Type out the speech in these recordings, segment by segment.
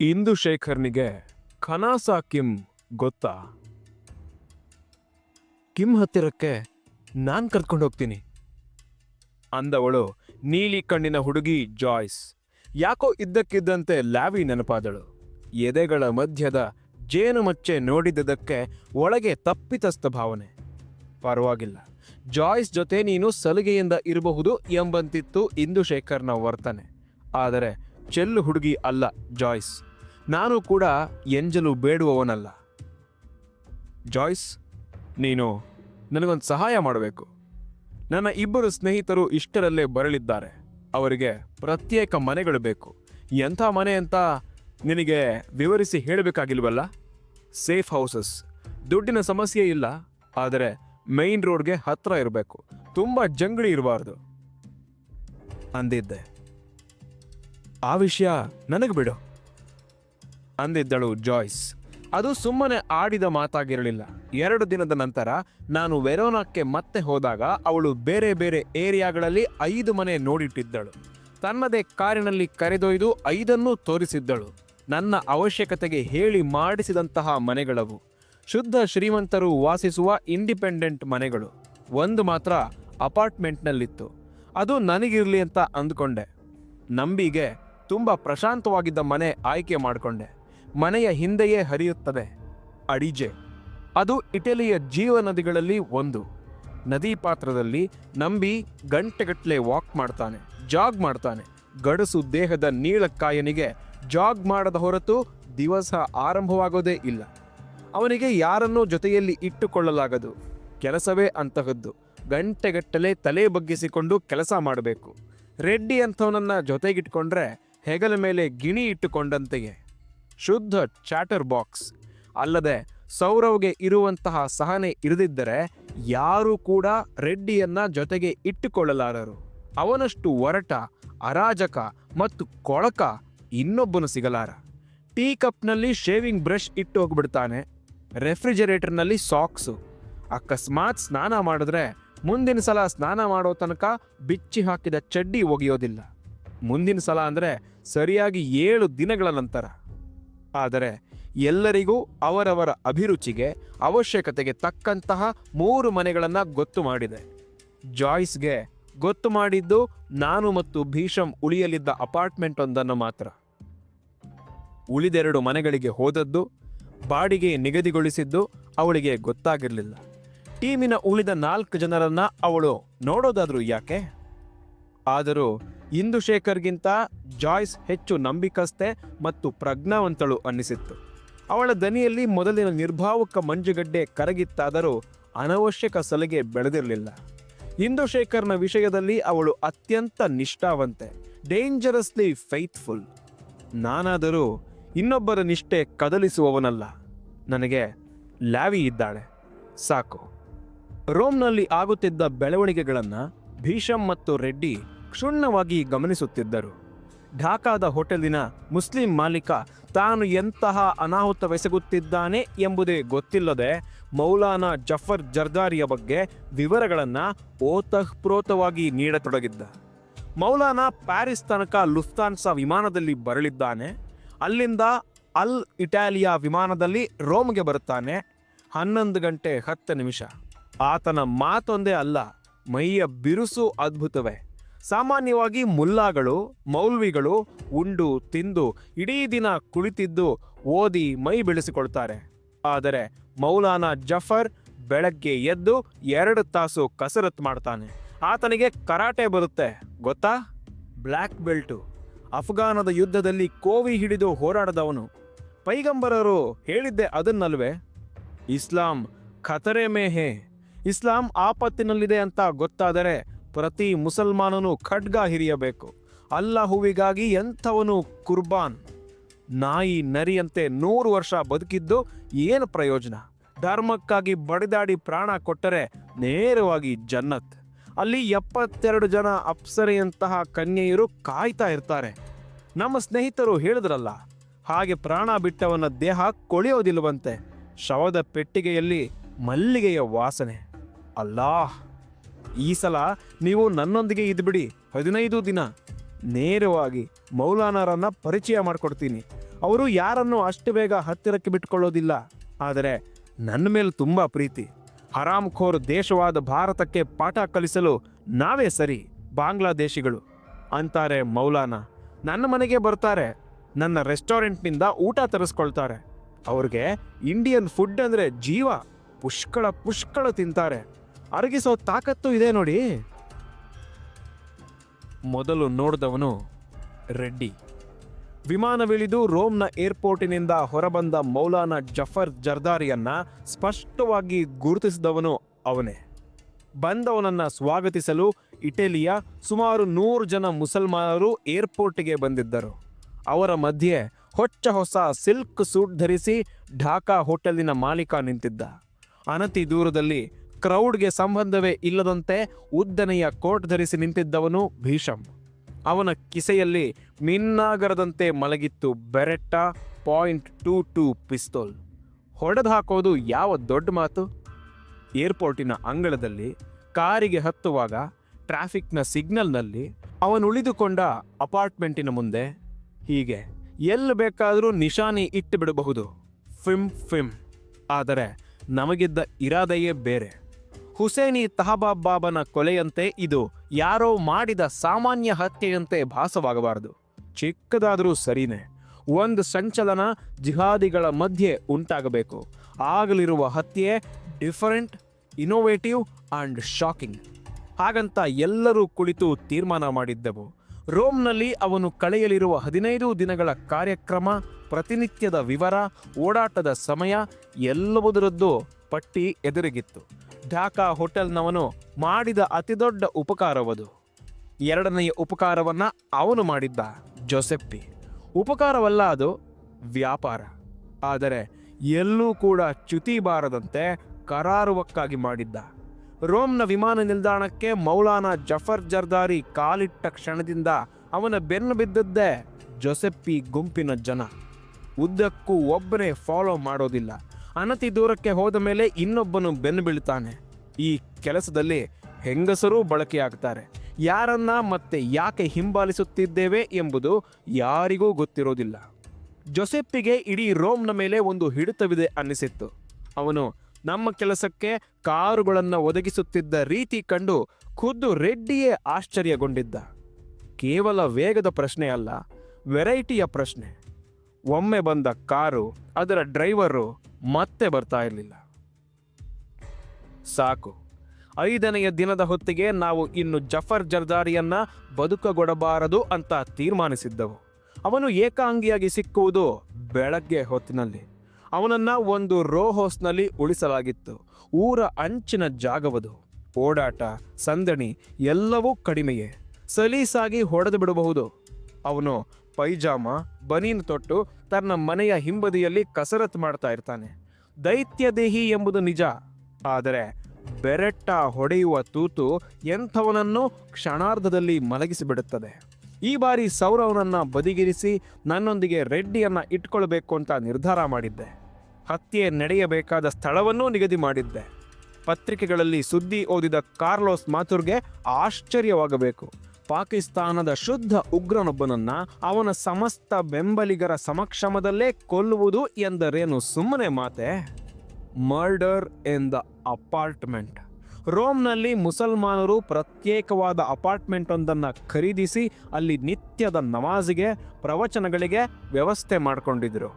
ಇಂದು ಶೇಖರ್ನಿಗೆ ಖನಾಸಾ Kim ಗೊತ್ತಾ? Kim ಹತ್ತಿರಕ್ಕೆ ನಾನ್ ಕರ್ಕೊಂಡು ಹೋಗ್ತೀನಿ. ಅಂದವಳು ನೀಲಿ ಕಣ್ಣಿನ ಹುಡುಗಿ ಜಾಯ್ಸ್. ಯಾಕೋ ಇದ್ದಕ್ಕಿದ್ದಂತೆ ಲ್ಯಾವಿ ನೆನಪಾದಳು. ಎದೆಗಳ ಮಧ್ಯದ ಜೇನುಮಚ್ಚೆ ನೋಡಿದ್ದಕ್ಕೆ ಒಳಗೆ ತಪ್ಪಿತಸ್ಥ ಭಾವನೆ. ಪರವಾಗಿಲ್ಲ. ಜಾಯ್ಸ್ ಜೊತೆ ನೀನು ಸಲಿಗೆಯಿಂದ ಇರಬಹುದು ಎಂಬಂತಿತ್ತು ಇಂದು ಶೇಖರ್ನ ವರ್ತನೆ. ಆದರೆ ಚೆಲ್ಲು ಹುಡುಗಿ ಅಲ್ಲ ಜಾಯ್ಸ್. ನಾನು ಕೂಡ ಎಂಜಲು ಬೇಡುವವನಲ್ಲ. ಜಾಯ್ಸ್, ನೀನು ನನಗೊಂದು ಸಹಾಯ ಮಾಡಬೇಕು. ನನ್ನ ಇಬ್ಬರು ಸ್ನೇಹಿತರು ಇಷ್ಟರಲ್ಲೇ ಬರಲಿದ್ದಾರೆ. ಅವರಿಗೆ ಪ್ರತ್ಯೇಕ ಮನೆಗಳು ಬೇಕು. ಎಂಥ ಮನೆ ಅಂತ ನಿನಗೆ ವಿವರಿಸಿ ಹೇಳಬೇಕಾಗಿಲ್ವಲ್ಲ? Safe houses. ದುಡ್ಡಿನ ಸಮಸ್ಯೆ ಇಲ್ಲ, ಆದರೆ ಮೈನ್ ರೋಡ್ಗೆ ಹತ್ತಿರ ಇರಬೇಕು. ತುಂಬ ಜಂಗಳಿ ಇರಬಾರ್ದು. ಅಂದಿದ್ದೆ. ಆ ವಿಷಯ ನನಗೆ ಬಿಡು. ಅಂದಿದ್ದಳು ಜಾಯ್ಸ್. ಅದು ಸುಮ್ಮನೆ ಆಡಿದ ಮಾತಾಗಿರಲಿಲ್ಲ. ಎರಡು ದಿನದ ನಂತರ ನಾನು ವೆರೋನಾಕ್ಕೆ ಮತ್ತೆ ಹೋದಾಗ ಅವಳು ಬೇರೆ ಬೇರೆ ಏರಿಯಾಗಳಲ್ಲಿ ಐದು ಮನೆ ನೋಡಿಟ್ಟಿದ್ದಳು. ತನ್ನದೇ ಕಾರಿನಲ್ಲಿ ಕರೆದೊಯ್ದು ಐದನ್ನೂ ತೋರಿಸಿದ್ದಳು. ನನ್ನ ಅವಶ್ಯಕತೆಗೆ ಹೇಳಿ ಮಾಡಿಸಿದಂತಹ ಮನೆಗಳವು. ಶುದ್ಧ ಶ್ರೀಮಂತರು ವಾಸಿಸುವ ಇಂಡಿಪೆಂಡೆಂಟ್ ಮನೆಗಳು. ಒಂದು ಮಾತ್ರ ಅಪಾರ್ಟ್ಮೆಂಟ್ನಲ್ಲಿತ್ತು. ಅದು ನನಗಿರಲಿ ಅಂತ ಅಂದ್ಕೊಂಡೆ. ನಂಬಿಗೆ ತುಂಬ ಪ್ರಶಾಂತವಾಗಿದ್ದ ಮನೆ ಆಯ್ಕೆ ಮಾಡಿಕೊಂಡೆ. ಮನೆಯ ಹಿಂದೆಯೇ ಹರಿಯುತ್ತದೆ. ಅಡಿಜೆ. ಅದು ಇಟಲಿಯ ಜೀವ ನದಿಗಳಲ್ಲಿ ಒಂದು. ನದಿ ಪಾತ್ರದಲ್ಲಿ ನಂಬಿ ಗಂಟೆಗಟ್ಟಲೆ ವಾಕ್ ಮಾಡ್ತಾನೆ, ಜಾಗ್ ಮಾಡ್ತಾನೆ. ಗಡಸು ದೇಹದ ನೀಳಕ್ಕಾಯನಿಗೆ ಜಾಗ್ ಮಾಡದ ಹೊರತು ದಿವಸ ಆರಂಭವಾಗೋದೇ ಇಲ್ಲ. ಅವನಿಗೆ ಯಾರನ್ನೂ ಜೊತೆಯಲ್ಲಿ ಇಟ್ಟುಕೊಳ್ಳಲಾಗದು. ಕೆಲಸವೇ ಅಂತಹದ್ದು. ಗಂಟೆಗಟ್ಟಲೆ ತಲೆ ಬಗ್ಗಿಸಿಕೊಂಡು ಕೆಲಸ ಮಾಡಬೇಕು. ರೆಡ್ಡಿ ಅಂಥವನನ್ನು ಜೊತೆಗಿಟ್ಕೊಂಡ್ರೆ ಹೆಗಲ ಮೇಲೆ ಗಿಣಿ ಇಟ್ಟುಕೊಂಡಂತೆಯೇ. ಶುದ್ಧ ಚಾಟರ್ ಬಾಕ್ಸ್ ಅಲ್ಲದೆ ಸೌರವ್ಗೆ ಇರುವಂತಹ ಸಹನೆ ಇರದಿದ್ದರೆ ಯಾರೂ ಕೂಡ ರೆಡ್ಡಿಯನ್ನ ಜೊತೆಗೆ ಇಟ್ಟುಕೊಳ್ಳಲಾರರು. ಅವನಷ್ಟು ಒರಟ, ಅರಾಜಕ ಮತ್ತು ಕೊಳಕ ಇನ್ನೊಬ್ಬನು ಸಿಗಲಾರ. ಟೀ ಕಪ್ನಲ್ಲಿ ಶೇವಿಂಗ್ ಬ್ರಷ್ ಇಟ್ಟು ಹೋಗ್ಬಿಡ್ತಾನೆ. ರೆಫ್ರಿಜರೇಟರ್ನಲ್ಲಿ ಸಾಕ್ಸು. ಅಕಸ್ಮಾತ್ ಸ್ನಾನ ಮಾಡಿದ್ರೆ ಮುಂದಿನ ಸಲ ಸ್ನಾನ ಮಾಡೋ ತನಕ ಬಿಚ್ಚಿ ಹಾಕಿದ ಚಡ್ಡಿ ಒಗೆಯೋದಿಲ್ಲ. ಮುಂದಿನ ಸಲ ಅಂದರೆ ಸರಿಯಾಗಿ ಏಳು ದಿನಗಳ ನಂತರ. ಆದರೆ ಎಲ್ಲರಿಗೂ ಅವರವರ ಅಭಿರುಚಿಗೆ ಅವಶ್ಯಕತೆಗೆ ತಕ್ಕಂತಹ ಮೂರು ಮನೆಗಳನ್ನು ಗೊತ್ತು ಮಾಡಿದೆ. ಜಾಯ್ಸ್ಗೆ ಗೊತ್ತು ಮಾಡಿದ್ದು ನಾನು ಮತ್ತು ಭೀಷಮ್ ಉಳಿಯಲಿದ್ದ ಅಪಾರ್ಟ್ಮೆಂಟ್ ಒಂದನ್ನು ಮಾತ್ರ. ಉಳಿದೆರಡು ಮನೆಗಳಿಗೆ ಹೋದದ್ದು, ಬಾಡಿಗೆ ನಿಗದಿಗೊಳಿಸಿದ್ದು ಅವಳಿಗೆ ಗೊತ್ತಾಗಿರಲಿಲ್ಲ. ಟೀಮಿನ ಉಳಿದ ನಾಲ್ಕು ಜನರನ್ನ ಅವಳು ನೋಡೋದಾದ್ರೂ ಯಾಕೆ? ಆದರೂ ಇಂದು ಶೇಖರ್ಗಿಂತ ಜಾಯ್ಸ್ ಹೆಚ್ಚು ನಂಬಿಕಸ್ತೆ ಮತ್ತು ಪ್ರಜ್ಞಾವಂತಳು ಅನ್ನಿಸಿತ್ತು. ಅವಳ ದನಿಯಲ್ಲಿ ಮೊದಲಿನ ನಿರ್ಭಾವಕ ಮಂಜುಗಡ್ಡೆ ಕರಗಿತ್ತಾದರೂ ಅನವಶ್ಯಕ ಸಲಿಗೆ ಬೆಳೆದಿರಲಿಲ್ಲ. ಇಂದುಶೇಖರ್ನ ವಿಷಯದಲ್ಲಿ ಅವಳು ಅತ್ಯಂತ ನಿಷ್ಠಾವಂತೆ, ಡೇಂಜರಸ್ಲಿ ಫೈತ್ಫುಲ್. ನಾನಾದರೂ ಇನ್ನೊಬ್ಬರ ನಿಷ್ಠೆ ಕದಲಿಸುವವನಲ್ಲ. ನನಗೆ ಲ್ಯಾವಿ ಇದ್ದಾಳೆ. ಸಾಕು. ರೋಮ್ನಲ್ಲಿ ಆಗುತ್ತಿದ್ದ ಬೆಳವಣಿಗೆಗಳನ್ನು ಭೀಷಮ್ ಮತ್ತು ರೆಡ್ಡಿ ಕ್ಷುಣ್ಣವಾಗಿ ಗಮನಿಸುತ್ತಿದ್ದರು. ಢಾಕಾದ ಹೋಟೆಲಿನ ಮುಸ್ಲಿಂ ಮಾಲೀಕ ತಾನು ಎಂತಹ ಅನಾಹುತವೆಸಗುತ್ತಿದ್ದಾನೆ ಎಂಬುದೇ ಗೊತ್ತಿಲ್ಲದೆ ಮೌಲಾನಾ ಜಫರ್ ಜರ್ದಾರಿಯ ಬಗ್ಗೆ ವಿವರಗಳನ್ನು ಓತಃಪ್ರೋತವಾಗಿ ನೀಡತೊಡಗಿದ್ದ. ಮೌಲಾನಾ ಪ್ಯಾರಿಸ್ ತನಕ ಲುಫ್ತಾನ್ಸಾ ವಿಮಾನದಲ್ಲಿ ಬರಲಿದ್ದಾನೆ. ಅಲ್ಲಿಂದ ಅಲ್ ಇಟಾಲಿಯಾ ವಿಮಾನದಲ್ಲಿ ರೋಮ್ಗೆ ಬರುತ್ತಾನೆ. ಹನ್ನೊಂದು ಗಂಟೆ ಹತ್ತು ನಿಮಿಷ. ಆತನ ಮಾತೊಂದೇ ಅಲ್ಲ ಮೈಯ ಬಿರುಸು ಅದ್ಭುತವೇ. ಸಾಮಾನ್ಯವಾಗಿ ಮುಲ್ಲಾಗಳು, ಮೌಲ್ವಿಗಳು ಉಂಡು, ತಿಂದು, ಇಡೀ ದಿನ ಕುಳಿತಿದ್ದು ಓದಿ ಮೈ ಬೆಳೆಸಿಕೊಳ್ತಾರೆ. ಆದರೆ ಮೌಲಾನಾ ಜಫರ್ ಬೆಳಗ್ಗೆ ಎದ್ದು ಎರಡು ತಾಸು ಕಸರತ್ ಮಾಡ್ತಾನೆ. ಆತನಿಗೆ ಕರಾಟೆ ಬರುತ್ತೆ, ಗೊತ್ತಾ? Black belt. ಅಫ್ಘಾನದ ಯುದ್ಧದಲ್ಲಿ ಕೋವಿ ಹಿಡಿದು ಹೋರಾಡದವನು. ಪೈಗಂಬರರು ಹೇಳಿದ್ದೆ ಅದನ್ನಲ್ವೇ? ಇಸ್ಲಾಂ ಖತರೆ ಮೇ ಹೇ. ಇಸ್ಲಾಂ ಆಪತ್ತಿನಲ್ಲಿದೆ ಅಂತ ಗೊತ್ತಾದರೆ ಪ್ರತಿ ಮುಸಲ್ಮಾನನು ಖಡ್ಗ ಹಿರಿಯಬೇಕು. ಅಲ್ಲಾಹುವಿಗಾಗಿ ಎಂಥವನು ಕುರ್ಬಾನ್. ನಾಯಿ ನರಿಯಂತೆ ನೂರು ವರ್ಷ ಬದುಕಿದ್ದು ಏನು ಪ್ರಯೋಜನ? ಧರ್ಮಕ್ಕಾಗಿ ಬಡಿದಾಡಿ ಪ್ರಾಣ ಕೊಟ್ಟರೆ ನೇರವಾಗಿ ಜನ್ನತ್. ಅಲ್ಲಿ ಎಪ್ಪತ್ತೆರಡು ಜನ ಅಪ್ಸರೆಯಂತಹ ಕನ್ಯೆಯರು ಕಾಯ್ತಾ ಇರ್ತಾರೆ. ನಮ್ಮ ಸ್ನೇಹಿತರು ಹೇಳಿದ್ರಲ್ಲ, ಹಾಗೆ ಪ್ರಾಣ ಬಿಟ್ಟವನ ದೇಹ ಕೊಳೆಯೋದಿಲ್ವಂತೆ ಶವದ ಪೆಟ್ಟಿಗೆಯಲ್ಲಿ ಮಲ್ಲಿಗೆಯ ವಾಸನೆ. ಅಲ್ಲಾಹ್ ಈ ಸಲ ನೀವು ನನ್ನೊಂದಿಗೆ ಇದ್ಬಿಡಿ ಹದಿನೈದು ದಿನ. ನೇರವಾಗಿ ಮೌಲಾನಾರನ್ನ ಪರಿಚಯ ಮಾಡಿಕೊಡ್ತೀನಿ. ಅವರು ಯಾರನ್ನು ಅಷ್ಟು ಬೇಗ ಹತ್ತಿರಕ್ಕೆ ಬಿಟ್ಕೊಳ್ಳೋದಿಲ್ಲ. ಆದರೆ ನನ್ನ ಮೇಲೆ ತುಂಬ ಪ್ರೀತಿ. ಹರಾಮ್ಖೋರ್ ದೇಶವಾದ ಭಾರತಕ್ಕೆ ಪಾಠ ಕಲಿಸಲು ನಾವೇ ಸರಿ, ಬಾಂಗ್ಲಾದೇಶಿಗಳು, ಅಂತಾರೆ ಮೌಲಾನ. ನನ್ನ ಮನೆಗೆ ಬರ್ತಾರೆ. ನನ್ನ ರೆಸ್ಟೋರೆಂಟ್ನಿಂದ ಊಟ ತರಿಸ್ಕೊಳ್ತಾರೆ. ಅವ್ರಿಗೆ ಇಂಡಿಯನ್ ಫುಡ್ ಅಂದರೆ ಜೀವ. ಪುಷ್ಕಳ ಪುಷ್ಕಳ ತಿಂತಾರೆ. ಅರಗಿಸೋ ತಾಕತ್ತು ಇದೆ ನೋಡಿ. ಮೊದಲು ನೋಡಿದವನು ರೆಡ್ಡಿ. ವಿಮಾನವಿಳಿದು ರೋಮ್ನ ಏರ್ಪೋರ್ಟಿನಿಂದ ಹೊರಬಂದ ಮೌಲಾನ ಜಫರ್ ಜರ್ದಾರಿಯನ್ನ ಸ್ಪಷ್ಟವಾಗಿ ಗುರುತಿಸಿದವನು ಅವನೇ. ಬಂದವನನ್ನ ಸ್ವಾಗತಿಸಲು ಇಟಲಿಯ ಸುಮಾರು ನೂರು ಜನ ಮುಸಲ್ಮಾನರು ಏರ್ಪೋರ್ಟ್ಗೆ ಬಂದಿದ್ದರು. ಅವರ ಮಧ್ಯೆ ಹೊಚ್ಚ ಹೊಸ ಸಿಲ್ಕ್ ಸೂಟ್ ಧರಿಸಿ ಢಾಕಾ ಹೋಟೆಲಿನ ಮಾಲೀಕ ನಿಂತಿದ್ದ. ಅನತಿ ದೂರದಲ್ಲಿ ಕ್ರೌಡ್ಗೆ ಸಂಬಂಧವೇ ಇಲ್ಲದಂತೆ ಉದ್ದನೆಯ ಕೋಟ್ ಧರಿಸಿ ನಿಂತಿದ್ದವನು ಭೀಷಮ್. ಅವನ ಕಿಸೆಯಲ್ಲಿ ಮಿನ್ನಾಗರದಂತೆ ಮಲಗಿತ್ತು Beretta point two two pistol. ಹೊಡೆದು ಹಾಕೋದು ಯಾವ ದೊಡ್ಡ ಮಾತು? ಏರ್ಪೋರ್ಟಿನ ಅಂಗಳದಲ್ಲಿ ಕಾರಿಗೆ ಹತ್ತುವಾಗ ಟ್ರಾಫಿಕ್ನ ಸಿಗ್ನಲ್ನಲ್ಲಿ ಅವನು ಉಳಿದುಕೊಂಡ ಅಪಾರ್ಟ್ಮೆಂಟಿನ ಮುಂದೆ ಹೀಗೆ, ಎಲ್ಲಿ ಬೇಕಾದರೂ ನಿಶಾನಿ ಇಟ್ಟು ಬಿಡಬಹುದು. ಫಿಮ್ ಫಿಮ್ ಆದರೆ ನಮಗಿದ್ದ ಇರಾದೆಯೇ ಬೇರೆ. ಹುಸೇನಿ ತಹಬಾಬ್ ಬಾಬನ ಕೊಲೆಯಂತೆ ಇದು ಯಾರೋ ಮಾಡಿದ ಸಾಮಾನ್ಯ ಹತ್ಯೆಯಂತೆ ಭಾಸವಾಗಬಾರದು. ಚಿಕ್ಕದಾದರೂ ಸರಿನೇ. ಒಂದು ಸಂಚಲನ ಜಿಹಾದಿಗಳ ಮಧ್ಯೆ ಉಂಟಾಗಬೇಕು. ಆಗಲಿರುವ ಹತ್ಯೆ ಡಿಫರೆಂಟ್ ಇನೋವೇಟಿವ್ ಆ್ಯಂಡ್ ಶಾಕಿಂಗ್. ಹಾಗಂತ ಎಲ್ಲರೂ ಕುಳಿತು ತೀರ್ಮಾನ ಮಾಡಿದ್ದೆವು. ರೋಮ್ನಲ್ಲಿ ಅವನು ಕಳೆಯಲಿರುವ ಹದಿನೈದು ದಿನಗಳ ಕಾರ್ಯಕ್ರಮ, ಪ್ರತಿನಿತ್ಯದ ವಿವರ, ಓಡಾಟದ ಸಮಯ ಎಲ್ಲವುದರದ್ದು ಪಟ್ಟಿ ಎದುರಿಗಿತ್ತು. ಢಾಕಾ ಹೋಟೆಲ್ನವನು ಮಾಡಿದ ಅತಿದೊಡ್ಡ ಉಪಕಾರವದು. ಎರಡನೆಯ ಉಪಕಾರವನ್ನ ಅವನು ಮಾಡಿದ್ದ ಜೋಸೆಪ್ಪಿ ಉಪಕಾರವಲ್ಲ ಅದು ವ್ಯಾಪಾರ. ಆದರೆ ಎಲ್ಲೂ ಕೂಡ ಚ್ಯುತಿ ಬಾರದಂತೆ ಕರಾರುವಕ್ಕಾಗಿ ಮಾಡಿದ್ದ. ರೋಮ್ನ ವಿಮಾನ ನಿಲ್ದಾಣಕ್ಕೆ ಮೌಲಾನ ಜಫರ್ ಜರ್ದಾರಿ ಕಾಲಿಟ್ಟ ಕ್ಷಣದಿಂದ ಅವನ ಬೆನ್ನು ಬಿದ್ದದ್ದೇ ಜೊಸೆಪ್ಪಿ ಗುಂಪಿನ ಜನ. ಉದ್ದಕ್ಕೂ ಒಬ್ಬನೇ ಫಾಲೋ ಮಾಡೋದಿಲ್ಲ. ಅನತಿ ದೂರಕ್ಕೆ ಹೋದ ಮೇಲೆ ಇನ್ನೊಬ್ಬನು ಬೆನ್ನು ಬೀಳ್ತಾನೆ ಈ ಕೆಲಸದಲ್ಲಿ ಹೆಂಗಸರೂ ಬಳಕೆಯಾಗ್ತಾರೆ. ಯಾರನ್ನ ಮತ್ತೆ ಯಾಕೆ ಹಿಂಬಾಲಿಸುತ್ತಿದ್ದೇವೆ ಎಂಬುದು ಯಾರಿಗೂ ಗೊತ್ತಿರೋದಿಲ್ಲ. ಜೊಸೆಪ್ಪಿಗೆ ಇಡೀ ರೋಮ್ನ ಮೇಲೆ ಒಂದು ಹಿಡಿತವಿದೆ ಅನ್ನಿಸಿತ್ತು. ಅವನು ನಮ್ಮ ಕೆಲಸಕ್ಕೆ ಕಾರುಗಳನ್ನು ಒದಗಿಸುತ್ತಿದ್ದ ರೀತಿ ಕಂಡು ಖುದ್ದು ರೆಡ್ಡಿಯೇ ಆಶ್ಚರ್ಯಗೊಂಡಿದ್ದ. ಕೇವಲ ವೇಗದ ಪ್ರಶ್ನೆ ಅಲ್ಲ ವೆರೈಟಿಯ ಪ್ರಶ್ನೆ. ಒಮ್ಮೆ ಬಂದ ಕಾರು ಅದರ ಡ್ರೈವರು ಮತ್ತೆ ಬರ್ತಾ ಇರಲಿಲ್ಲ. ಸಾಕು. ಐದನೆಯ ದಿನದ ಹೊತ್ತಿಗೆ ನಾವು ಇನ್ನು ಜಫರ್ ಜರ್ದಾರಿಯನ್ನ ಬದುಕಗೊಡಬಾರದು ಅಂತ ತೀರ್ಮಾನಿಸಿದ್ದವು. ಅವನು ಏಕಾಂಗಿಯಾಗಿ ಸಿಕ್ಕುವುದು ಬೆಳಗ್ಗೆ ಹೊತ್ತಿನಲ್ಲಿ. ಅವನನ್ನ ಒಂದು ರೋ ಹೌಸ್ನಲ್ಲಿ ಉಳಿಸಲಾಗಿತ್ತು. ಊರ ಅಂಚಿನ ಜಾಗವದು. ಓಡಾಟ, ಸಂದಣಿ ಎಲ್ಲವೂ ಕಡಿಮೆಯೇ. ಸಲೀಸಾಗಿ ಹೊಡೆದು ಬಿಡಬಹುದು. ಅವನು ಪೈಜಾಮ, ಬನೀನ್ ತೊಟ್ಟು ತನ್ನ ಮನೆಯ ಹಿಂಬದಿಯಲ್ಲಿ ಕಸರತ್ ಮಾಡ್ತಾ ಇರ್ತಾನೆ. ದೈತ್ಯ ದೇಹಿ ಎಂಬುದು ನಿಜ. ಆದರೆ ಬೆರೆಟ್ಟ ಹೊಡೆಯುವ ತೂತು ಎಂಥವನನ್ನು ಕ್ಷಣಾರ್ಧದಲ್ಲಿ ಮಲಗಿಸಿಬಿಡುತ್ತದೆ. ಈ ಬಾರಿ ಸೌರವನನ್ನ ಬದಿಗಿರಿಸಿ ನನ್ನೊಂದಿಗೆ ರೆಡ್ಡಿಯನ್ನು ಇಟ್ಕೊಳ್ಬೇಕು ಅಂತ ನಿರ್ಧಾರ ಮಾಡಿದ್ದೆ. ಹತ್ಯೆ ನಡೆಯಬೇಕಾದ ಸ್ಥಳವನ್ನೂ ನಿಗದಿ ಮಾಡಿದ್ದೆ. ಪತ್ರಿಕೆಗಳಲ್ಲಿ ಸುದ್ದಿ ಓದಿದ ಕಾರ್ಲೋಸ್ ಮಾಥುರ್ಗೆ ಆಶ್ಚರ್ಯವಾಗಬೇಕು. ಪಾಕಿಸ್ತಾನದ ಶುದ್ಧ ಉಗ್ರನೊಬ್ಬನನ್ನ ಅವನ ಸಮಸ್ತ ಬೆಂಬಲಿಗರ ಸಮಕ್ಷಮದಲ್ಲೇ ಕೊಲ್ಲುವುದು ಎಂದರೇನು ಸುಮ್ಮನೆ ಮಾತೆ? Murder in the apartment. ರೋಮ್ನಲ್ಲಿ ಮುಸಲ್ಮಾನರು ಪ್ರತ್ಯೇಕವಾದ ಅಪಾರ್ಟ್ಮೆಂಟ್ ಒಂದನ್ನು ಖರೀದಿಸಿ ಅಲ್ಲಿ ನಿತ್ಯದ ನಮಾಜಿಗೆ, ಪ್ರವಚನಗಳಿಗೆ ವ್ಯವಸ್ಥೆ ಮಾಡಿಕೊಂಡಿದ್ರು.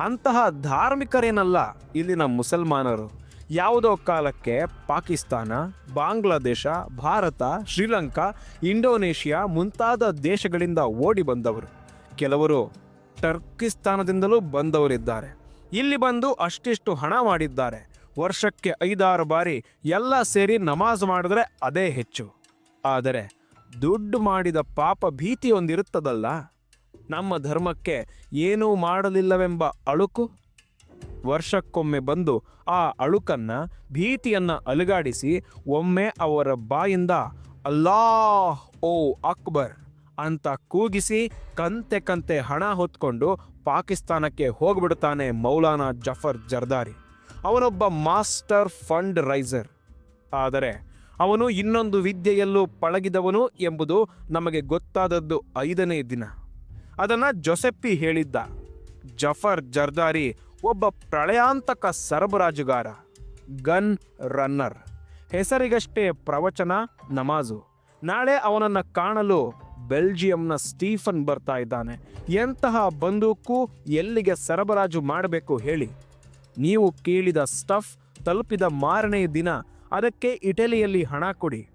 ಅಂತಹ ಧಾರ್ಮಿಕರೇನಲ್ಲ ಇಲ್ಲಿನ ಮುಸಲ್ಮಾನರು. ಯಾವುದೋ ಕಾಲಕ್ಕೆ ಪಾಕಿಸ್ತಾನ, ಬಾಂಗ್ಲಾದೇಶ, ಭಾರತ, ಶ್ರೀಲಂಕಾ, ಇಂಡೋನೇಷಿಯಾ ಮುಂತಾದ ದೇಶಗಳಿಂದ ಓಡಿ ಬಂದವರು. ಕೆಲವರು ಟರ್ಕಿಸ್ತಾನದಿಂದಲೂ ಬಂದವರಿದ್ದಾರೆ. ಇಲ್ಲಿ ಬಂದು ಅಷ್ಟಿಷ್ಟು ಹಣ ಮಾಡಿದ್ದಾರೆ. ವರ್ಷಕ್ಕೆ ಐದಾರು ಬಾರಿ ಎಲ್ಲ ಸೇರಿ ನಮಾಜ್ ಮಾಡಿದ್ರೆ ಅದೇ ಹೆಚ್ಚು. ಆದರೆ ದುಡ್ಡು ಮಾಡಿದ ಪಾಪ ಭೀತಿ ಒಂದಿರುತ್ತದಲ್ಲ ನಮ್ಮ ಧರ್ಮಕ್ಕೆ ಏನೂ ಮಾಡಲಿಲ್ಲವೆಂಬ ಅಳುಕು? ವರ್ಷಕ್ಕೊಮ್ಮೆ ಬಂದು ಆ ಅಳುಕನ್ನ ಭೀತಿಯನ್ನ ಅಲುಗಾಡಿಸಿ, ಒಮ್ಮೆ ಅವರ ಬಾಯಿಂದ ಅಲ್ಲಾಹ್, ಓ ಅಕ್ಬರ್ ಅಂತ ಕೂಗಿಸಿ ಕಂತೆ ಕಂತೆ ಹಣ ಹೊತ್ಕೊಂಡು ಪಾಕಿಸ್ತಾನಕ್ಕೆ ಹೋಗ್ಬಿಡ್ತಾನೆ ಮೌಲಾನಾ ಜಫರ್ ಜರ್ದಾರಿ. ಅವನೊಬ್ಬ ಮಾಸ್ಟರ್ ಫಂಡ್ ರೈಸರ್. ಆದರೆ ಅವನು ಇನ್ನೊಂದು ವಿದ್ಯೆಯಲ್ಲೂ ಪಳಗಿದವನು ಎಂಬುದು ನಮಗೆ ಗೊತ್ತಾದದ್ದು ಐದನೇ ದಿನ. ಅದನ್ನು ಜೊಸೆಪ್ಪಿ ಹೇಳಿದ್ದ. ಜಫರ್ ಜರ್ದಾರಿ ಒಬ್ಬ ಪ್ರಳಯಾಂತಕ ಸರಬರಾಜುಗಾರ, ಗನ್ ರನ್ನರ್. ಹೆಸರಿಗಷ್ಟೇ ಪ್ರವಚನ, ನಮಾಜು. ನಾಳೆ ಅವನನ್ನು ಕಾಣಲು ಬೆಲ್ಜಿಯಂನ ಸ್ಟೀಫನ್ ಬರ್ತಾ ಇದ್ದಾನೆ. ಎಂತಹ ಬಂದೂಕು ಎಲ್ಲಿಗೆ ಸರಬರಾಜು ಮಾಡಬೇಕು ಹೇಳಿ. ನೀವು ಕೇಳಿದ ಸ್ಟಫ್ ತಲುಪಿದ ಮಾರನೇ ದಿನ, ಅದಕ್ಕೆ ಇಟಲಿಯಲ್ಲಿ ಹಣ ಕೊಡಿ.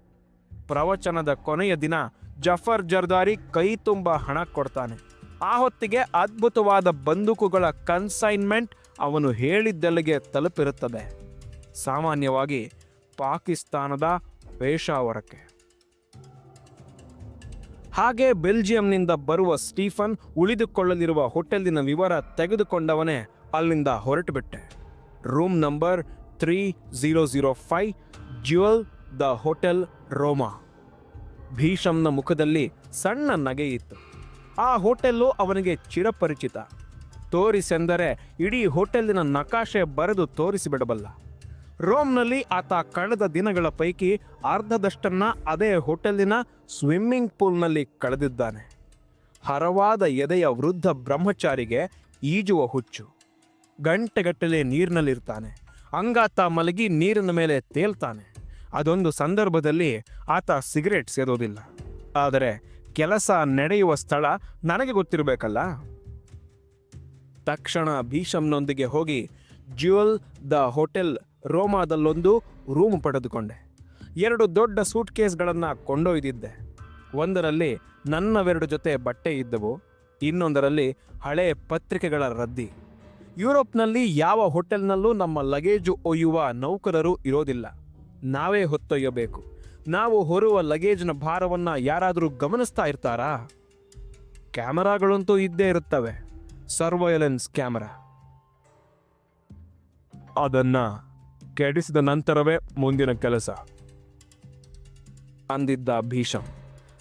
ಪ್ರವಚನದ ಕೊನೆಯ ದಿನ ಜಫರ್ ಜರ್ದಾರಿ ಕೈ ತುಂಬ ಹಣ ಕೊಡ್ತಾನೆ. ಆ ಹೊತ್ತಿಗೆ ಅದ್ಭುತವಾದ ಬಂದೂಕುಗಳ ಕನ್ಸೈನ್ಮೆಂಟ್ ಅವನು ಹೇಳಿದ್ದಲ್ಲಿಗೆ ತಲುಪಿರುತ್ತದೆ. ಸಾಮಾನ್ಯವಾಗಿ ಪಾಕಿಸ್ತಾನದ ಪೇಶಾವರಕ್ಕೆ ಹಾಗೆ ಬೆಲ್ಜಿಯಂನಿಂದ ಬರುವ ಸ್ಟೀಫನ್ ಉಳಿದುಕೊಳ್ಳಲಿರುವ ಹೋಟೆಲಿನ ವಿವರ ತೆಗೆದುಕೊಂಡವನೇ ಅಲ್ಲಿಂದ ಹೊರಟುಬಿಟ್ಟೆ. Room number three zero zero five, jewel the hotel Roma. ಭೀಷಮ್ನ ಮುಖದಲ್ಲಿ ಸಣ್ಣ ನಗೆ ಇತ್ತು. ಆ ಹೋಟೆಲ್ಲು ಅವನಿಗೆ ಚಿರಪರಿಚಿತ. ತೋರಿಸೆಂದರೆ ಇಡೀ ಹೋಟೆಲಿನ ನಕಾಶೆ ಬರೆದು ತೋರಿಸಿಬಿಡಬಲ್ಲ. ರೋಮ್ನಲ್ಲಿ ಆತ ಕಳೆದ ದಿನಗಳ ಪೈಕಿ ಅರ್ಧದಷ್ಟನ್ನು ಅದೇ ಹೋಟೆಲಿನ ಸ್ವಿಮ್ಮಿಂಗ್ ಪೂಲ್ನಲ್ಲಿ ಕಳೆದಿದ್ದಾನೆ. ಹರವಾದ ಎದೆಯ ವೃದ್ಧ ಬ್ರಹ್ಮಚಾರಿಗೆ ಈಜುವ ಹುಚ್ಚು. ಗಂಟೆಗಟ್ಟಲೆ ನೀರಿನಲ್ಲಿರ್ತಾನೆ. ಅಂಗಾತ ಮಲಗಿ ನೀರಿನ ಮೇಲೆ ತೇಲ್ತಾನೆ. ಅದೊಂದು ಸಂದರ್ಭದಲ್ಲಿ ಆತ ಸಿಗರೇಟ್ ಸೇದೋದಿಲ್ಲ. ಆದರೆ ಕೆಲಸ ನಡೆಯುವ ಸ್ಥಳ ನನಗೆ ಗೊತ್ತಿರಬೇಕಲ್ಲ? ತಕ್ಷಣ ಭೀಷಮ್ನೊಂದಿಗೆ ಹೋಗಿ ಜ್ಯುವೆಲ್ ದ ಹೋಟೆಲ್ ರೋಮಾದಲ್ಲೊಂದು ರೂಮ್ ಪಡೆದುಕೊಂಡೆ. ಎರಡು ದೊಡ್ಡ ಸೂಟ್ ಕೇಸ್ಗಳನ್ನು ಕೊಂಡೊಯ್ದಿದ್ದೆ. ಒಂದರಲ್ಲಿ ನನ್ನವೆರಡು ಜೊತೆ ಬಟ್ಟೆ ಇದ್ದವು, ಇನ್ನೊಂದರಲ್ಲಿ ಹಳೆ ಪತ್ರಿಕೆಗಳ ರದ್ದಿ. ಯುರೋಪ್ನಲ್ಲಿ ಯಾವ ಹೋಟೆಲ್ನಲ್ಲೂ ನಮ್ಮ ಲಗೇಜು ಒಯ್ಯುವ ನೌಕರರು ಇರೋದಿಲ್ಲ. ನಾವೇ ಹೊತ್ತೊಯ್ಯಬೇಕು. ನಾವು ಹೊರುವ ಲಗೇಜ್ನ ಭಾರವನ್ನ ಯಾರಾದರೂ ಗಮನಿಸ್ತಾ ಇರ್ತಾರಾ? ಕ್ಯಾಮರಾಗಳಂತೂ ಇದ್ದೇ ಇರುತ್ತವೆ. Surveillance camera. ಅದನ್ನ ಕೆಡಿಸಿದ ನಂತರವೇ ಮುಂದಿನ ಕೆಲಸ. ಅಂದಿದ್ದ ಭೀಷಂ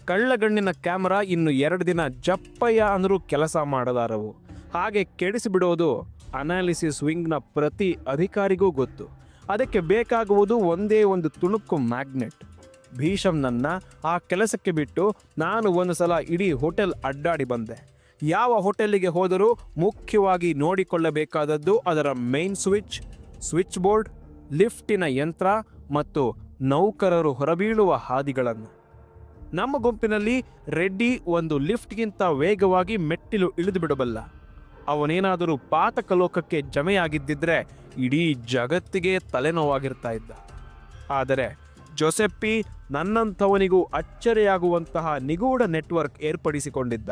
ಕಳ್ಳಗಣ್ಣಿನ ಕ್ಯಾಮರಾ ಇನ್ನು ಎರಡು ದಿನ ಜಪ್ಪಯ್ಯ ಅಂದರೂ ಕೆಲಸ ಮಾಡಲಾರವು ಹಾಗೆ ಕೆಡಿಸಿಬಿಡೋದು ಅನಾಲಿಸಿಸ್ ವಿಂಗ್ನ ಪ್ರತಿ ಅಧಿಕಾರಿಗೂ ಗೊತ್ತು. ಅದಕ್ಕೆ ಬೇಕಾಗುವುದು ಒಂದೇ ಒಂದು ತುಣುಕು ಮ್ಯಾಗ್ನೆಟ್. ಭೀಷಮ್ನನ್ನ ಆ ಕೆಲಸಕ್ಕೆ ಬಿಟ್ಟು ನಾನು ಒಂದು ಸಲ ಇಡೀ ಹೋಟೆಲ್ ಅಡ್ಡಾಡಿ ಬಂದೆ. ಯಾವ ಹೋಟೆಲ್ಲಿಗೆ ಹೋದರೂ ಮುಖ್ಯವಾಗಿ ನೋಡಿಕೊಳ್ಳಬೇಕಾದದ್ದು ಅದರ ಮೇನ್ ಸ್ವಿಚ್ ಸ್ವಿಚ್ ಬೋರ್ಡ್ ಲಿಫ್ಟಿನ ಯಂತ್ರ ಮತ್ತು ನೌಕರರು ಹೊರಬೀಳುವ ಹಾದಿಗಳನ್ನು. ನಮ್ಮ ಗುಂಪಿನಲ್ಲಿ ರೆಡ್ಡಿ ಒಂದು ಲಿಫ್ಟ್ಗಿಂತ ವೇಗವಾಗಿ ಮೆಟ್ಟಿಲು ಇಳಿದು ಬಿಡಬಲ್ಲ. ಅವನೇನಾದರೂ ಪಾತಕ ಲೋಕಕ್ಕೆ ಜಮೆಯಾಗಿದ್ದಿದ್ರೆ ಇಡೀ ಜಗತ್ತಿಗೆ ತಲೆನೋವಾಗಿರ್ತಾ ಇದ್ದ. ಆದರೆ ಜೊಸೆಪ್ಪಿ ನನ್ನಂಥವನಿಗೂ ಅಚ್ಚರಿಯಾಗುವಂತಹ ನಿಗೂಢ ನೆಟ್ವರ್ಕ್ ಏರ್ಪಡಿಸಿಕೊಂಡಿದ್ದ.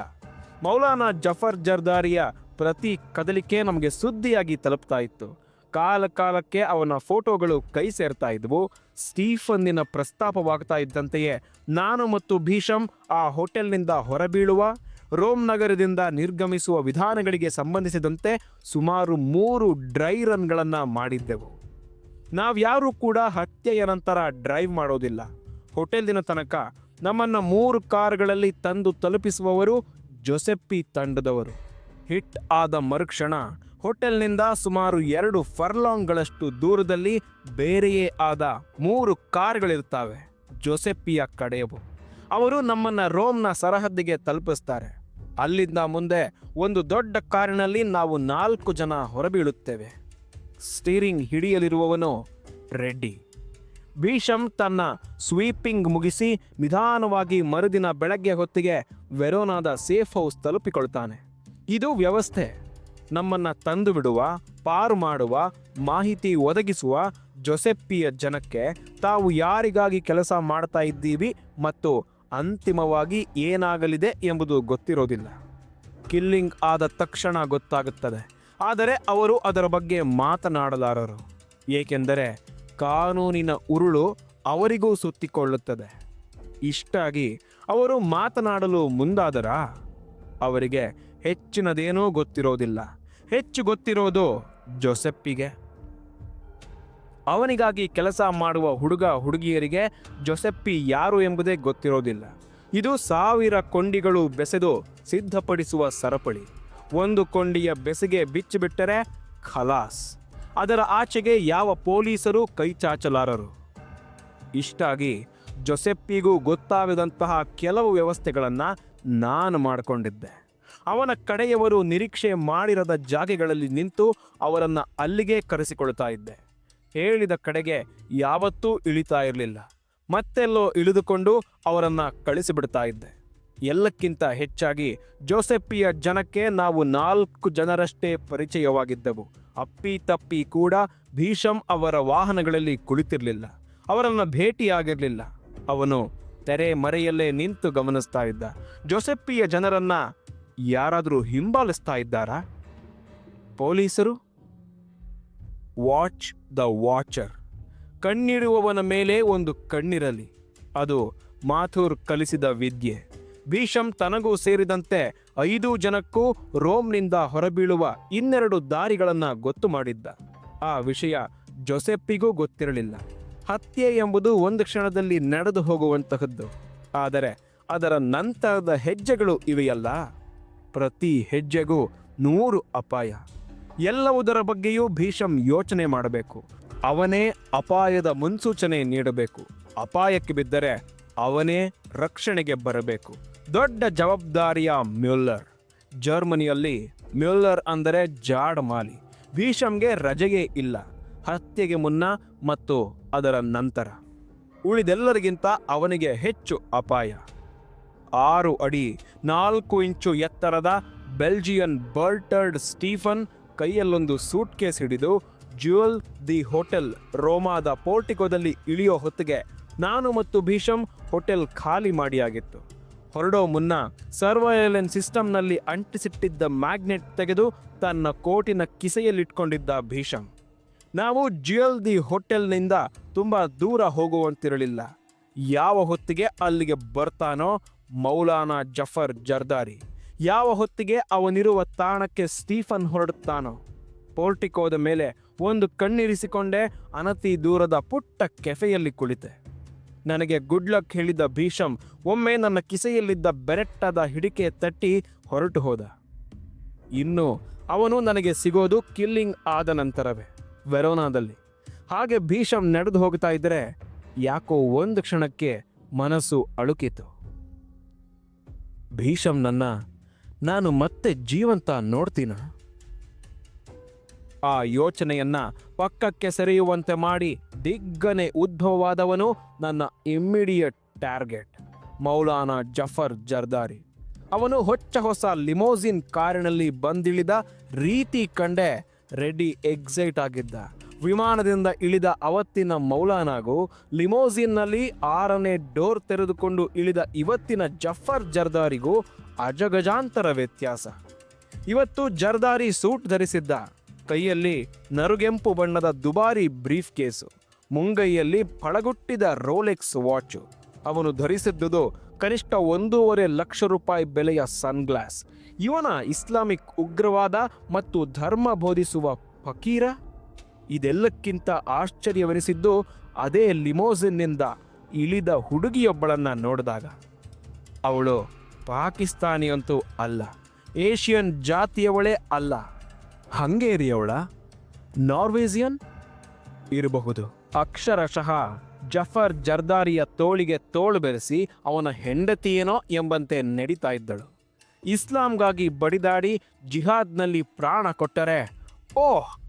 ಮೌಲಾನಾ ಜಫರ್ ಜರ್ದಾರಿಯ ಪ್ರತಿ ಕದಲಿಕೆ ನಮಗೆ ಸುದ್ದಿಯಾಗಿ ತಲುಪ್ತಾ ಇತ್ತು. ಕಾಲ ಕಾಲಕ್ಕೆ ಅವನ ಫೋಟೋಗಳು ಕೈ ಸೇರ್ತಾ ಇದ್ವು. ಸ್ಟೀಫನ್ನಿನ ಪ್ರಸ್ತಾಪವಾಗ್ತಾ ಇದ್ದಂತೆಯೇ ನಾನು ಮತ್ತು ಭೀಷಮ್ ಆ ಹೋಟೆಲ್ನಿಂದ ಹೊರಬೀಳುವ, ರೋಮ್ ನಗರದಿಂದ ನಿರ್ಗಮಿಸುವ ವಿಧಾನಗಳಿಗೆ ಸಂಬಂಧಿಸಿದಂತೆ ಸುಮಾರು ಮೂರು ಡ್ರೈ ರನ್ಗಳನ್ನು ಮಾಡಿದ್ದೆವು. ನಾವ್ಯಾರೂ ಕೂಡ ಹತ್ಯೆಯ ನಂತರ ಡ್ರೈವ್ ಮಾಡೋದಿಲ್ಲ. ಹೋಟೆಲ್ ದಿನ ತನಕ ನಮ್ಮನ್ನ ಮೂರು ಕಾರ್ಗಳಲ್ಲಿ ತಂದು ತಲುಪಿಸುವವರು ಜೊಸೆಪ್ಪಿ ತಂಡದವರು. ಹಿಟ್ ಆದ ಮರುಕ್ಷಣ ಹೋಟೆಲ್ನಿಂದ ಸುಮಾರು ಎರಡು ಫರ್ಲಾಂಗ್ಗಳಷ್ಟು ದೂರದಲ್ಲಿ ಬೇರೆಯೇ ಆದ ಮೂರು ಕಾರ್ಗಳಿರ್ತಾವೆ, ಜೊಸೆಪ್ಪಿಯ ಕಡೆಯವು. ಅವರು ನಮ್ಮನ್ನ ರೋಮ್ನ ಸರಹದ್ದಿಗೆ ತಲುಪಿಸ್ತಾರೆ. ಅಲ್ಲಿಂದ ಮುಂದೆ ಒಂದು ದೊಡ್ಡ ಕಾರಿನಲ್ಲಿ ನಾವು ನಾಲ್ಕು ಜನ ಹೊರಬೀಳುತ್ತೇವೆ. ಸ್ಟೀರಿಂಗ್ ಹಿಡಿಯಲಿರುವವನು ರೆಡ್ಡಿ. ಭೀಷಮ್ ತನ್ನ ಸ್ವೀಪಿಂಗ್ ಮುಗಿಸಿ ನಿಧಾನವಾಗಿ ಮರುದಿನ ಬೆಳಗ್ಗೆ ಹೊತ್ತಿಗೆ ವೆರೋನಾದ ಸೇಫ್ ಹೌಸ್ ತಲುಪಿಕೊಳ್ತಾನೆ. ಇದು ವ್ಯವಸ್ಥೆ. ನಮ್ಮನ್ನ ತಂದು ಬಿಡುವ ಪಾರು ಮಾಡುವ, ಮಾಹಿತಿ ಒದಗಿಸುವ ಜೊಸೆಪ್ಪಿಯ ಜನಕ್ಕೆ ತಾವು ಯಾರಿಗಾಗಿ ಕೆಲಸ ಮಾಡ್ತಾ ಇದ್ದೀವಿ ಮತ್ತು ಅಂತಿಮವಾಗಿ ಏನಾಗಲಿದೆ ಎಂಬುದು ಗೊತ್ತಿರೋದಿಲ್ಲ. ಕಿಲ್ಲಿಂಗ್ ಆದ ತಕ್ಷಣ ಗೊತ್ತಾಗುತ್ತದೆ. ಆದರೆ ಅವರು ಅದರ ಬಗ್ಗೆ ಮಾತನಾಡಲಾರರು. ಏಕೆಂದರೆ ಕಾನೂನಿನ ಉರುಳು ಅವರಿಗೂ ಸುತ್ತಿಕೊಳ್ಳುತ್ತದೆ. ಇಷ್ಟಾಗಿ ಅವರು ಮಾತನಾಡಲು ಮುಂದಾದರ? ಅವರಿಗೆ ಹೆಚ್ಚಿನದೇನೂ ಗೊತ್ತಿರೋದಿಲ್ಲ. ಹೆಚ್ಚು ಗೊತ್ತಿರೋದು ಜೊಸೆಪ್ಪಿಗೆ. ಅವನಿಗಾಗಿ ಕೆಲಸ ಮಾಡುವ ಹುಡುಗ ಹುಡುಗಿಯರಿಗೆ ಜೊಸೆಪ್ಪಿ ಯಾರು ಎಂಬುದೇ ಗೊತ್ತಿರೋದಿಲ್ಲ. ಇದು ಸಾವಿರ ಕೊಂಡಿಗಳು ಬೆಸೆದು ಸಿದ್ಧಪಡಿಸುವ ಸರಪಳಿ. ಒಂದು ಕೊಂಡಿಯ ಬೆಸಿಗೆ ಬಿಚ್ಚಿಬಿಟ್ಟರೆ ಖಲಾಸ್. ಅದರ ಆಚೆಗೆ ಯಾವ ಪೊಲೀಸರು ಕೈ ಚಾಚಲಾರರು? ಇಷ್ಟಾಗಿ ಜೊಸೆಪ್ಪಿಗೂ ಗೊತ್ತಾಗದಂತಹ ಕೆಲವು ವ್ಯವಸ್ಥೆಗಳನ್ನು ನಾನು ಮಾಡಿಕೊಂಡಿದ್ದೆ. ಅವನ ಕಡೆಯವರು ನಿರೀಕ್ಷೆ ಮಾಡಿರದ ಜಾಗೆಗಳಲ್ಲಿ ನಿಂತು ಅವರನ್ನು ಅಲ್ಲಿಗೆ ಕರೆಸಿಕೊಳ್ತಾ ಇದ್ದೆ. ಹೇಳಿದ ಕಡೆಗೆ ಯಾವತ್ತೂ ಇಳಿತಾ ಇರಲಿಲ್ಲ. ಮತ್ತೆಲ್ಲೋ ಇಳಿದುಕೊಂಡು ಅವರನ್ನು ಕಳಿಸಿಬಿಡ್ತಾ ಇದ್ದೆ. ಎಲ್ಲಕ್ಕಿಂತ ಹೆಚ್ಚಾಗಿ ಜೋಸೆಪ್ಪಿಯ ಜನಕ್ಕೆ ನಾವು ನಾಲ್ಕು ಜನರಷ್ಟೇ ಪರಿಚಯವಾಗಿದ್ದವು. ಅಪ್ಪಿ ತಪ್ಪಿ ಕೂಡ ಭೀಷಂ ಅವರ ವಾಹನಗಳಲ್ಲಿ ಕುಳಿತಿರಲಿಲ್ಲ. ಅವರನ್ನು ಭೇಟಿಯಾಗಿರಲಿಲ್ಲ. ಅವನು ತೆರೆ ಮರೆಯಲ್ಲೇ ನಿಂತು ಗಮನಿಸ್ತಾ ಇದ್ದ. ಜೋಸೆಪ್ಪಿಯ ಜನರನ್ನ ಯಾರಾದರೂ ಹಿಂಬಾಲಿಸ್ತಾ ಇದ್ದಾರಾ? ಪೊಲೀಸರು? Watch the watcher. ಕಣ್ಣಿಡುವವನ ಮೇಲೆ ಒಂದು ಕಣ್ಣಿರಲಿ. ಅದು ಮಾಥೂರ್ ಕಲಿಸಿದ ವಿದ್ಯೆ. ಭೀಷಮ್ ತನಗೂ ಸೇರಿದಂತೆ ಐದು ಜನಕ್ಕೂ ರೋಮ್ನಿಂದ ಹೊರಬೀಳುವ ಇನ್ನೆರಡು ದಾರಿಗಳನ್ನ ಗೊತ್ತು ಮಾಡಿದ್ದ. ಆ ವಿಷಯ ಜೊಸೆಪ್ಪಿಗೂ ಗೊತ್ತಿರಲಿಲ್ಲ. ಹತ್ಯೆ ಎಂಬುದು ಒಂದು ಕ್ಷಣದಲ್ಲಿ ನಡೆದು ಹೋಗುವಂತಹದ್ದು. ಆದರೆ ಅದರ ನಂತರದ ಹೆಜ್ಜೆಗಳು ಇವೆಯಲ್ಲ. ಪ್ರತಿ ಹೆಜ್ಜೆಗೂ ನೂರು ಅಪಾಯ. ಎಲ್ಲವುದರ ಬಗ್ಗೆಯೂ ಭೀಷಂ ಯೋಚನೆ ಮಾಡಬೇಕು. ಅವನೇ ಅಪಾಯದ ಮುನ್ಸೂಚನೆ ನೀಡಬೇಕು. ಅಪಾಯಕ್ಕೆ ಬಿದ್ದರೆ ಅವನೇ ರಕ್ಷಣೆಗೆ ಬರಬೇಕು. ದೊಡ್ಡ ಜವಾಬ್ದಾರಿಯ ಮ್ಯೂಲ್ಲರ್. ಜರ್ಮನಿಯಲ್ಲಿ ಮ್ಯೂಲ್ಲರ್ ಅಂದರೆ ಜಾಡ್ ಮಾಲಿ. ಭೀಷಮ್ಗೆ ರಜೆಗೆ ಇಲ್ಲ. ಹತ್ಯೆಗೆ ಮುನ್ನ ಮತ್ತು ಅದರ ನಂತರ. ಉಳಿದೆಲ್ಲರಿಗಿಂತ ಅವನಿಗೆ ಹೆಚ್ಚು ಅಪಾಯ. ಆರು ಅಡಿ ನಾಲ್ಕು ಇಂಚು ಎತ್ತರದ ಬೆಲ್ಜಿಯನ್ ಬರ್ಟರ್ಡ್ ಸ್ಟೀಫನ್ ಕೈಯಲ್ಲೊಂದು ಸೂಟ್ ಕೇಸ್ ಹಿಡಿದು ಜ್ಯುವೆಲ್ ದಿ ಹೋಟೆಲ್ ರೋಮಾದ ಪೋರ್ಟಿಕೋದಲ್ಲಿ ಇಳಿಯೋ ಹೊತ್ತಿಗೆ ನಾನು ಮತ್ತು ಭೀಷಮ್ ಹೋಟೆಲ್ ಖಾಲಿ ಮಾಡಿಯಾಗಿತ್ತು. ಹೊರಡೋ ಮುನ್ನ ಸರ್ವೈಲೆನ್ಸ್ ಸಿಸ್ಟಮ್ನಲ್ಲಿ ಅಂಟಿಸಿಟ್ಟಿದ್ದ ಮ್ಯಾಗ್ನೆಟ್ ತೆಗೆದು ತನ್ನ ಕೋಟಿನ ಕಿಸೆಯಲ್ಲಿಟ್ಕೊಂಡಿದ್ದ ಭೀಷಮ್ ನಾವು ಜ್ಯುವೆಲ್ ದಿ ಹೋಟೆಲ್ನಿಂದ ತುಂಬ ದೂರ ಹೋಗುವಂತಿರಲಿಲ್ಲ. ಯಾವ ಹೊತ್ತಿಗೆ ಅಲ್ಲಿಗೆ ಬರ್ತಾನೋ ಮೌಲಾನಾ ಜಫರ್ ಜರ್ದಾರಿ. ಯಾವ ಹೊತ್ತಿಗೆ ಅವನಿರುವ ತಾಣಕ್ಕೆ ಸ್ಟೀಫನ್ ಹೊರಡುತ್ತಾನೋ. ಪೋರ್ಟಿಕೋದ ಮೇಲೆ ಒಂದು ಕಣ್ಣಿರಿಸಿಕೊಂಡೇ ಅನತಿ ದೂರದ ಪುಟ್ಟ ಕೆಫೆಯಲ್ಲಿ ಕುಳಿತೆ. ನನಗೆ ಗುಡ್ ಲಕ್ ಹೇಳಿದ ಭೀಷಂ ಒಮ್ಮೆ ನನ್ನ ಕಿಸೆಯಲ್ಲಿದ್ದ ಬೆರೆಟ್ಟದ ಹಿಡಿಕೆ ತಟ್ಟಿ ಹೊರಟು ಹೋದ. ಇನ್ನು ಅವನು ನನಗೆ ಸಿಗೋದು ಕಿಲ್ಲಿಂಗ್ ಆದ ನಂತರವೇ ವೆರೋನಾದಲ್ಲಿ. ಹಾಗೆ ಭೀಷಂ ನಡೆದು ಹೋಗ್ತಾ ಇದ್ದರೆ ಯಾಕೋ ಒಂದು ಕ್ಷಣಕ್ಕೆ ಮನಸ್ಸು ಅಳುಕಿತು. ಭೀಷಂ ನನ್ನ, ನಾನು ಮತ್ತೆ ಜೀವಂತ ನೋಡ್ತೀನ? ಆ ಯೋಚನೆಯನ್ನ ಪಕ್ಕಕ್ಕೆ ಸೆರೆಯುವಂತೆ ಮಾಡಿ ದಿಗ್ಗನೆ ಉದ್ಭವವಾದವನು ನನ್ನ ಇಮ್ಮಿಡಿಯೇಟ್ ಟಾರ್ಗೆಟ್ ಮೌಲಾನಾ ಜಫರ್ ಜರ್ದಾರಿ. ಅವನು ಹೊಚ್ಚ ಹೊಸ ಲಿಮೋಸಿನ್ ಕಾರಿನಲ್ಲಿ ಬಂದಿಳಿದ ರೀತಿ ಕಂಡೆ ರೆಡಿ ಎಕ್ಸೈಟ್ ಆಗಿದ್ದ. ವಿಮಾನದಿಂದ ಇಳಿದ ಅವತ್ತಿನ ಮೌಲಾನಾಗೂ ಲಿಮೋಸಿನ್ನಲ್ಲಿ ಆರನೇ ಡೋರ್ ತೆರೆದುಕೊಂಡು ಇಳಿದ ಇವತ್ತಿನ ಜಫರ್ ಜರ್ದಾರಿಗೂ ಅಜಗಜಾಂತರ ವ್ಯತ್ಯಾಸ. ಇವತ್ತು ಜರ್ದಾರಿ ಸೂಟ್ ಧರಿಸಿದ್ದ. ಕೈಯಲ್ಲಿ ನರುಗೆಂಪು ಬಣ್ಣದ ದುಬಾರಿ ಬ್ರೀಫ್ ಕೇಸು, ಮುಂಗೈಯಲ್ಲಿ ಪಳಗುಟ್ಟಿದ ರೋಲೆಕ್ಸ್ ವಾಚು. ಅವನು ಧರಿಸಿದ್ದುದು ಕನಿಷ್ಠ ಒಂದೂವರೆ ಲಕ್ಷ ರೂಪಾಯಿ ಬೆಲೆಯ ಸನ್ಗ್ಲಾಸ್. ಇವನ ಇಸ್ಲಾಮಿಕ್ ಉಗ್ರವಾದ ಮತ್ತು ಧರ್ಮ ಬೋಧಿಸುವ ಫಕೀರ? ಇದೆಲ್ಲಕ್ಕಿಂತ ಆಶ್ಚರ್ಯವೆನಿಸಿದ್ದು ಅದೇ ಲಿಮೋಸಿನ್ನಿಂದ ಇಳಿದ ಹುಡುಗಿಯೊಬ್ಬಳನ್ನ ನೋಡಿದಾಗ. ಅವಳು ಪಾಕಿಸ್ತಾನಿಯಂತೂ ಅಲ್ಲ, ಏಷ್ಯನ್ ಜಾತಿಯವಳೇ ಅಲ್ಲ. ಹಂಗೇರಿಯವಳ? ನಾರ್ವೇಜಿಯನ್? ಇರಬಹುದು. ಅಕ್ಷರಶಃ ಜಫರ್ ಜರ್ದಾರಿಯ ತೋಳಿಗೆ ತೋಳು ಬೆರೆಸಿ ಅವನ ಹೆಂಡತಿಯೇನೋ ಎಂಬಂತೆ ನಡೀತಾ ಇದ್ದಳು. ಇಸ್ಲಾಂಗಾಗಿ ಬಡಿದಾಡಿ ಜಿಹಾದ್ನಲ್ಲಿ ಪ್ರಾಣ ಕೊಟ್ಟರೆ, ಓಹ್!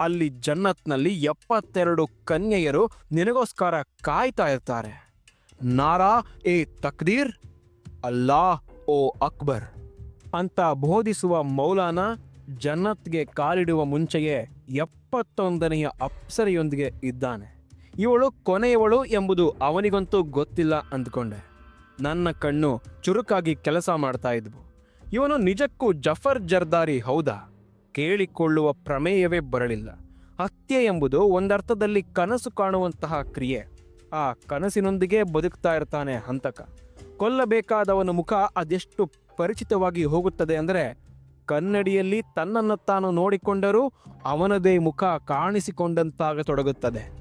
ಅಲ್ಲಿ ಜನ್ನತ್ನಲ್ಲಿ ಎಪ್ಪತ್ತೆರಡು ಕನ್ಯೆಯರು ನಿನಗೋಸ್ಕರ ಕಾಯ್ತಾ ಇರ್ತಾರೆ. ನಾರಾ ಎ ತಕ್ದೀರ್? ಅಲ್ಲಾ ಓ ಅಕ್ಬರ್! ಅಂತ ಬೋಧಿಸುವ ಮೌಲಾನ ಜನ್ನತ್ಗೆ ಕಾಲಿಡುವ ಮುಂಚೆಯೇ ಎಪ್ಪತ್ತೊಂದನೆಯ ಅಪ್ಸರೆಯೊಂದಿಗೆ ಇದ್ದಾನೆ. ಇವಳು ಕೊನೆಯವಳು ಎಂಬುದು ಅವನಿಗಂತೂ ಗೊತ್ತಿಲ್ಲ ಅಂದ್ಕೊಂಡೆ. ನನ್ನ ಕಣ್ಣು ಚುರುಕಾಗಿ ಕೆಲಸ ಮಾಡ್ತಾ ಇದ್ವು. ಇವನು ನಿಜಕ್ಕೂ ಜಫರ್ ಜರ್ದಾರಿ ಹೌದಾ? ಕೇಳಿಕೊಳ್ಳುವ ಪ್ರಮೇಯವೇ ಬರಲಿಲ್ಲ. ಹತ್ಯೆ ಎಂಬುದು ಒಂದರ್ಥದಲ್ಲಿ ಕನಸು ಕಾಣುವಂತಹ ಕ್ರಿಯೆ. ಆ ಕನಸಿನೊಂದಿಗೆ ಬದುಕ್ತಾ ಇರ್ತಾನೆ ಹಂತಕ. ಕೊಲ್ಲಬೇಕಾದವನ ಮುಖ ಅದೆಷ್ಟು ಪರಿಚಿತವಾಗಿ ಹೋಗುತ್ತದೆ ಅಂದರೆ ಕನ್ನಡಿಯಲ್ಲಿ ತನ್ನನ್ನು ತಾನು ನೋಡಿಕೊಂಡರೂ ಅವನದೇ ಮುಖ ಕಾಣಿಸಿಕೊಂಡಂತಾಗ ತೊಡಗುತ್ತದೆ.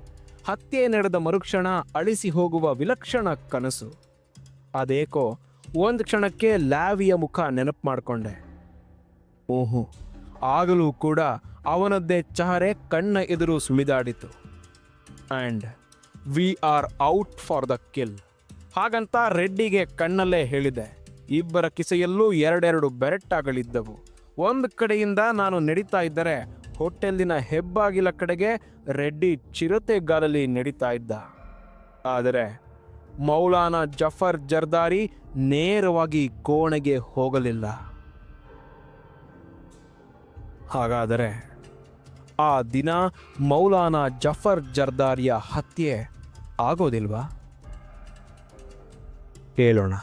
ಹತ್ಯೆ ನಡೆದ ಮರುಕ್ಷಣ ಅಳಿಸಿ ಹೋಗುವ ವಿಲಕ್ಷಣ ಕನಸು. ಅದೇಕೋ, ಒಂದು ಕ್ಷಣಕ್ಕೆ ಲ್ಯಾವಿಯ ಮುಖ ನೆನಪು ಮಾಡಿಕೊಂಡೆ. ಓಹೋ, ಆಗಲೂ ಕೂಡ ಅವನದ್ದೇ ಚಹರೆ ಕಣ್ಣ ಎದುರು ಸುಳಿದಾಡಿತು. And, we are out for the kill. ಹಾಗಂತ ರೆಡ್ಡಿಗೆ ಕಣ್ಣಲ್ಲೇ ಹೇಳಿದೆ. ಇಬ್ಬರ ಕಿಸೆಯಲ್ಲೂ ಎರಡೆರಡು ಬೆರೆಟ್ಟಾಗಳಿದ್ದವು ಒಂದು ಕಡೆಯಿಂದ ನಾನು ನಡೀತಾ ಇದ್ದರೆ ಹೋಟೆಲಿನ ಹೆಬ್ಬಾಗಿಲ ಕಡೆಗೆ ರೆಡ್ಡಿ ಚಿರತೆಗಾಲಲ್ಲಿ ನಡೀತಾ ಇದ್ದ. ಆದರೆ ಮೌಲಾನಾ ಜಫರ್ ಜರ್ದಾರಿ ನೇರವಾಗಿ ಕೋಣೆಗೆ ಹೋಗಲಿಲ್ಲ. ಹಾಗಾದರೆ ಆ ದಿನ ಮೌಲಾನಾ ಜಫರ್ ಜರ್ದಾರಿಯ ಹತ್ಯೆ ಆಗೋದಿಲ್ವಾ? ಕೇಳೋಣ.